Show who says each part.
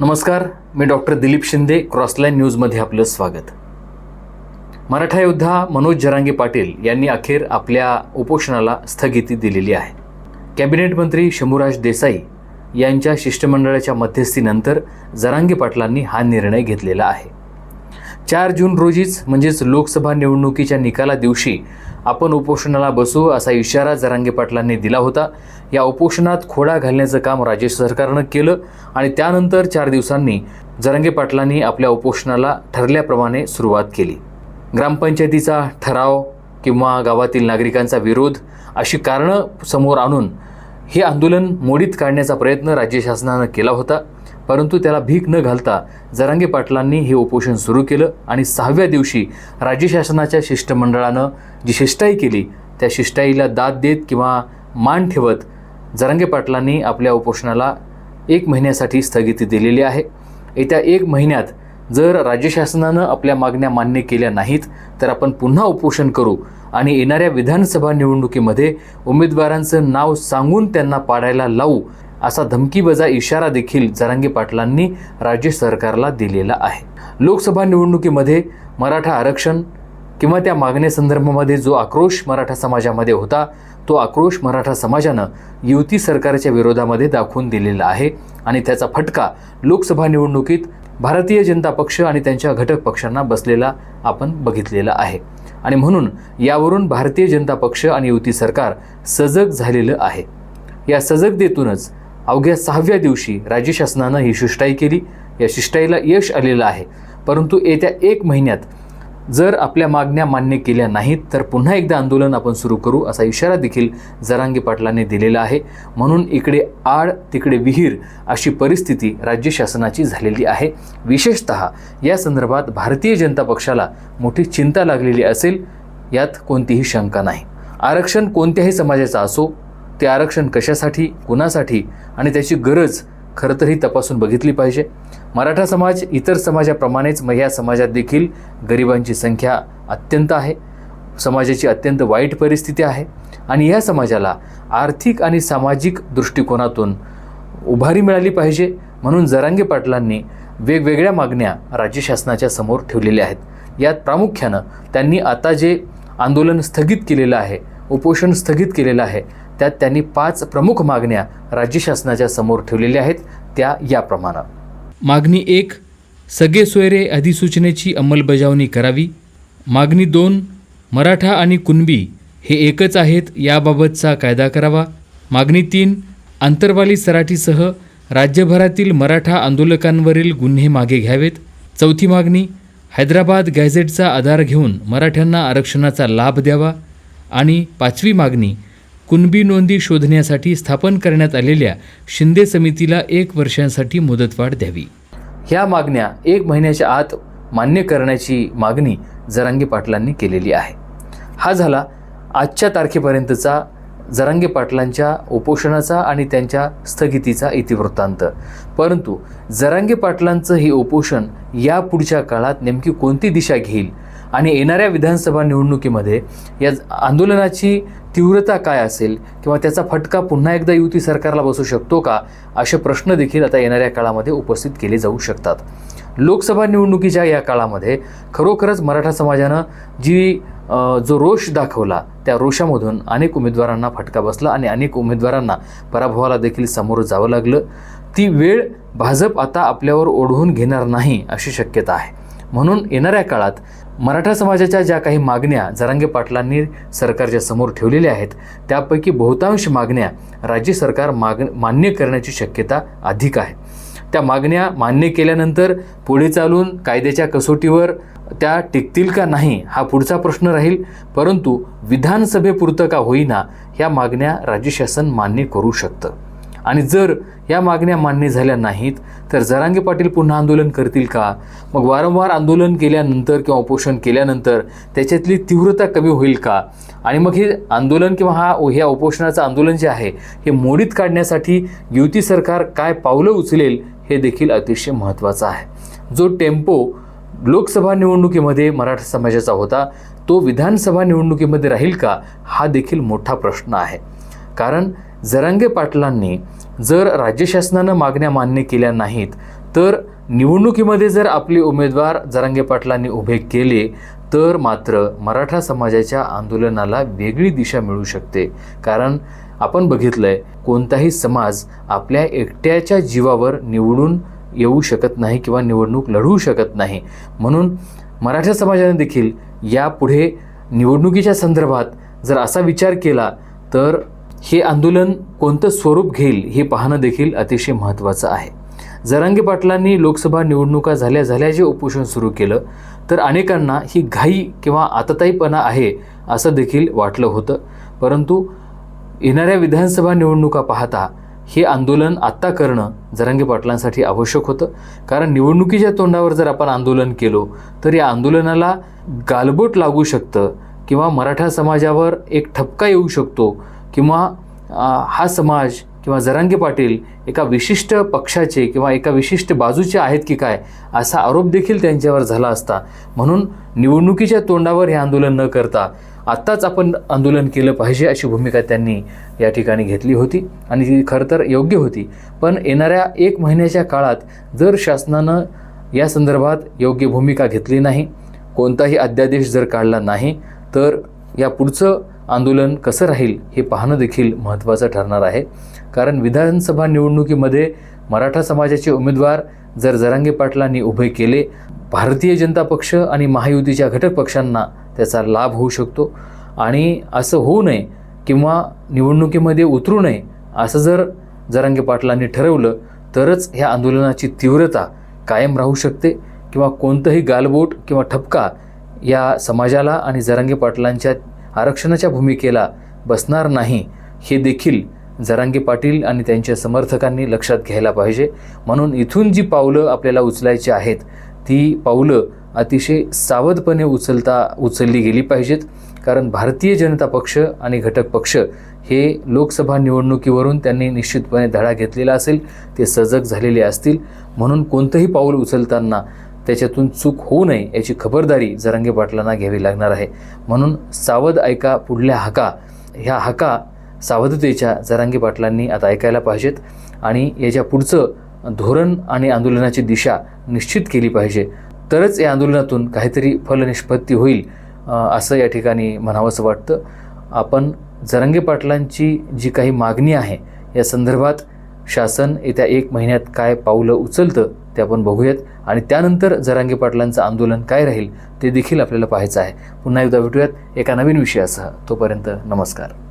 Speaker 1: नमस्कार मी doctor Dilip Shinde crossline न्यूजमध्ये आपलं स्वागत. मराठा योद्धा मनोज जरांगे पाटील यांनी अखेर आपल्या उपोषणाला स्थगिती दिलेली आहे. कॅबिनेट मंत्री शंभूराज देसाई यांच्या शिष्टमंडळाच्या मध्यस्थीनंतर जरांगे पाटलांनी हा निर्णय घेतलेला आहे. चार जून रोजीच म्हणजेच लोकसभा निवडणुकीच्या निकाला दिवशी आपण उपोषणाला बसू असा इशारा जरांगे पाटलांनी दिला होता. या उपोषणात खोडा घालण्याचं काम राज्य सरकारनं केलं आणि त्यानंतर चार दिवसांनी जरंगे पाटलांनी आपल्या उपोषणाला ठरल्याप्रमाणे सुरुवात केली. ग्रामपंचायतीचा ठराव किंवा गावातील नागरिकांचा विरोध अशी कारणं समोर आणून हे आंदोलन मोडीत काढण्याचा प्रयत्न राज्य शासनानं केला होता. परंतु त्याला भीक न घालता जरांगे पाटलांनी हे उपोषण सुरू केलं आणि सहाव्या दिवशी राज्य शासनाच्या शिष्टमंडळानं जी शिष्टाई केली त्या शिष्टाईला दाद देत किंवा मान ठेवत जरांगे पाटलांनी आपल्या उपोषणाला एक महिन्यासाठी स्थगिती दिलेली आहे. येत्या एक महिन्यात जर राज्य शासनानं आपल्या मागण्या मान्य केल्या नाहीत तर आपण पुन्हा उपोषण करू आणि येणाऱ्या विधानसभा निवडणुकीमध्ये उमेदवारांचं नाव सांगून त्यांना पाडायला लावू असा धमकीबजा इशारा देखील जरांगे पाटलांनी राज्य सरकारला दिलेला आहे. लोकसभा निवडणुकीमध्ये मराठा आरक्षण किंवा त्या मागण्यासंदर्भामध्ये जो आक्रोश मराठा समाजामध्ये होता तो आक्रोश मराठा समाजानं युती सरकारच्या विरोधामध्ये दाखवून दिलेला आहे आणि त्याचा फटका लोकसभा निवडणुकीत भारतीय जनता पक्ष आणि त्यांच्या घटक पक्षांना बसलेला आपण बघितलेला आहे. आणि म्हणून यावरून भारतीय जनता पक्ष आणि युती सरकार सजग झालेलं आहे. या सजगतेतूनच अवघ्या सहाव्या दिवशी राज्य शासनानं ही शिष्टाई केली. या शिष्टाईला यश आलेलं आहे. परंतु येत्या एक महिन्यात जर आपल्या मागण्या मान्य केल्या नाहीत तर पुन्हा एकदा आंदोलन आपण सुरू करू असा इशारा देखील जरांगी पाटलांनी दिलेला आहे. म्हणून इकडे आड तिकडे विहीर अशी परिस्थिती राज्य शासनाची झालेली आहे. विशेषत या संदर्भात भारतीय जनता पक्षाला मोठी चिंता लागलेली असेल यात कोणतीही शंका नाही. आरक्षण कोणत्याही समाजाचं असो ते आरक्षण कशासाठी कुणासाठी आणि त्याची गरज खरं तर ही तपासून बघितली पाहिजे. मराठा समाज इतर समाजाप्रमाणेच मग या समाजात देखील गरिबांची संख्या अत्यंत आहे. समाजाची अत्यंत वाईट परिस्थिती आहे. आणि या समाजाला आर्थिक आणि सामाजिक दृष्टिकोनातून उभारी मिळाली पाहिजे. म्हणून जरांगे पाटलांनी वेगवेगळ्या मागण्या राज्य शासनाच्या समोर ठेवलेल्या आहेत. यात प्रामुख्यानं त्यांनी आता जे आंदोलन स्थगित केलेलं आहे उपोषण स्थगित केलेलं आहे त्यात त्यांनी पाच प्रमुख मागण्या राज्य शासनाच्या समोर ठेवलेल्या आहेत. त्या याप्रमाणे मागणी एक सगळे सोयरे अधिसूचनेची अंमलबजावणी करावी. मागणी दोन मराठा आणि कुणबी हे एकच आहेत याबाबतचा कायदा करावा. मागणी तीन आंतरवाली सराटीसह राज्यभरातील मराठा आंदोलकांवरील गुन्हे मागे घ्यावेत. चौथी मागणी हैदराबाद गॅझेटचा आधार घेऊन मराठ्यांना आरक्षणाचा लाभ द्यावा. आणि पाचवी मागणी कुणबी नोंदी शोधण्यासाठी स्थापन करण्यात आलेल्या शिंदे समितीला एक वर्षांसाठी मुदतवाढ द्यावी. ह्या मागण्या एक महिन्याच्या आत मान्य करण्याची मागणी जरांगे पाटलांनी केलेली आहे. हा झाला आजच्या तारखेपर्यंतचा जरांगे पाटलांच्या उपोषणाचा आणि त्यांच्या स्थगितीचा इतिवृत्तांत. परंतु जरांगे पाटलांचं हे उपोषण या पुढच्या काळात नेमकी कोणती दिशा घेईल आणि येणाऱ्या विधानसभा निवडणुकीमध्ये या आंदोलनाची तीव्रता काय असेल किंवा त्याचा फटका पुन्हा एकदा युती सरकारला बसू शकतो का असे प्रश्न देखील आता येणाऱ्या काळामध्ये उपस्थित केले जाऊ शकतात. लोकसभा निवडणुकीच्या या काळामध्ये खरोखरच मराठा समाजानं जी जो रोष दाखवला त्या रोषामधून अनेक उमेदवारांना फटका बसला आणि अनेक उमेदवारांना पराभवाला देखील सामोरं जावं लागलं. ती वेळ भाजप आता आपल्यावर ओढवून घेणार नाही अशी शक्यता आहे. म्हणून येणाऱ्या काळात मराठा समाजाच्या ज्या काही मागण्या जरांगे पाटलांनी सरकारच्या समोर ठेवलेल्या आहेत त्यापैकी बहुतांश मागण्या राज्य सरकार माग मान्य करण्याची शक्यता अधिक आहे. त्या मागण्या मान्य केल्यानंतर पुढे चालून कायद्याच्या कसोटीवर त्या टिकतील का नाही हा पुढचा प्रश्न राहील परंतु विधानसभेपुरतं का होईना ह्या मागण्या राज्य शासन मान्य करू शकतं. आणि जर या मागण्या मान्य झाल्या नाहीत तर जरांगे पाटील पुन्हा आंदोलन करतील का? मग वारंवार आंदोलन केल्यानंतर किंवा उपोषण केल्यानंतर त्याच्यातली तीव्रता कमी होईल का? आणि मग हे आंदोलन किंवा हा ह्या उपोषणाचं आंदोलन जे आहे हे मोडीत काढण्यासाठी युती सरकार काय पावलं उचलेल हे देखील अतिशय महत्त्वाचं आहे. जो टेम्पो लोकसभा निवडणुकीमध्ये मराठा समाजाचा होता तो विधानसभा निवडणुकीमध्ये राहील का? हा देखील मोठा प्रश्न आहे. कारण जरांगे पाटलांनी जर राज्य शासनानं मागण्या मान्य केल्या नाहीत तर निवडणुकीमध्ये जर आपले उमेदवार जरांगे पाटलांनी उभे केले तर मात्र मराठा समाजाच्या आंदोलनाला वेगळी दिशा मिळू शकते. कारण आपण बघितलंय कोणताही समाज आपल्या एकट्याच्या जीवावर निवडून येऊ शकत नाही किंवा निवडणूक लढवू शकत नाही. म्हणून मराठा समाजाने देखील यापुढे निवडणुकीच्या संदर्भात जर असा विचार केला तर हे आंदोलन कोणतं स्वरूप घेईल हे पाहणं देखील अतिशय महत्त्वाचं आहे. जरांगे पाटलांनी लोकसभा निवडणुका झाल्या झाल्या जे उपोषण सुरू केलं तर अनेकांना ही घाई किंवा आतताईपणा आहे असं देखील वाटलं होतं. परंतु येणाऱ्या विधानसभा निवडणुका पाहता हे आंदोलन आत्ता करणं जरांगे पाटलांसाठी आवश्यक होतं. कारण निवडणुकीच्या तोंडावर जर आपण आंदोलन केलो तर या आंदोलनाला गालबोट लागू शकतं किंवा मराठा समाजावर एक ठपका येऊ शकतो किंवा हा समाज किंवा जरांगे पाटील एका विशिष्ट पक्षाचे किंवा एका विशिष्ट बाजूचे आहेत की काय असा आरोप देखील त्यांच्यावर झाला असता. म्हणून निवडणुकीच्या तोंडावर हे आंदोलन न करता आत्ताच आपण आंदोलन केलं पाहिजे अशी भूमिका त्यांनी या ठिकाणी घेतली होती आणि ती खरं तर योग्य होती. पण येणाऱ्या एक महिन्याच्या काळात जर शासनानं या संदर्भात योग्य भूमिका घेतली नाही कोणताही अध्यादेश जर काढला नाही तर या पुढचं आंदोलन कसं राहील हे पाहणं देखील महत्त्वाचं ठरणार आहे. कारण विधानसभा निवडणुकीमध्ये मराठा समाजाचे उमेदवार जर जरांगे पाटलांनी उभे केले भारतीय जनता पक्ष आणि महायुतीच्या घटक पक्षांना त्याचा लाभ होऊ शकतो. आणि असं होऊ नये किंवा निवडणुकीमध्ये उतरू नये असं जर जरांगे पाटलांनी ठरवलं तरच ह्या आंदोलनाची तीव्रता कायम राहू शकते किंवा कोणतंही गालबोट किंवा ठपका या समाजाला आणि जरांगी पाटलांच्या आरक्षणाच्या भूमिकेला बसणार नाही हे देखील जरांगी पाटील आणि त्यांच्या समर्थकांनी लक्षात घ्यायला पाहिजे. म्हणून इथून जी पावलं आपल्याला उचलायची आहेत ती पावलं अतिशय सावधपणे उचलता उचलली गेली पाहिजेत. कारण भारतीय जनता पक्ष आणि घटक पक्ष हे लोकसभा निवडणुकीवरून त्यांनी निश्चितपणे धडा घेतलेला असेल ते सजग झालेले असतील. म्हणून कोणतंही पाऊल उचलताना त्याच्यातून चूक होऊ नये याची खबरदारी जरांगे पाटलांना घ्यावी लागणार आहे. म्हणून सावध ऐका पुढल्या हाका. ह्या हाका सावधतेच्या जरांगे पाटलांनी आता ऐकायला पाहिजेत आणि याच्या पुढचं धोरण आणि आंदोलनाची दिशा निश्चित केली पाहिजे. तरच या आंदोलनातून काहीतरी फलनिष्पत्ती होईल असं या ठिकाणी म्हणावंसं वाटतं. आपण जरंगे पाटलांची जी काही मागणी आहे या संदर्भात शासन येत्या एक महिन्यात काय पावलं उचलतं ते आपण बघूयात. आणि त्यानंतर जरांगे पाटलांचं आंदोलन काय राहील ते देखील आपल्याला पाहायचं आहे. पुन्हा एकदा भेटूयात एका नवीन विषयासह. तोपर्यंत नमस्कार.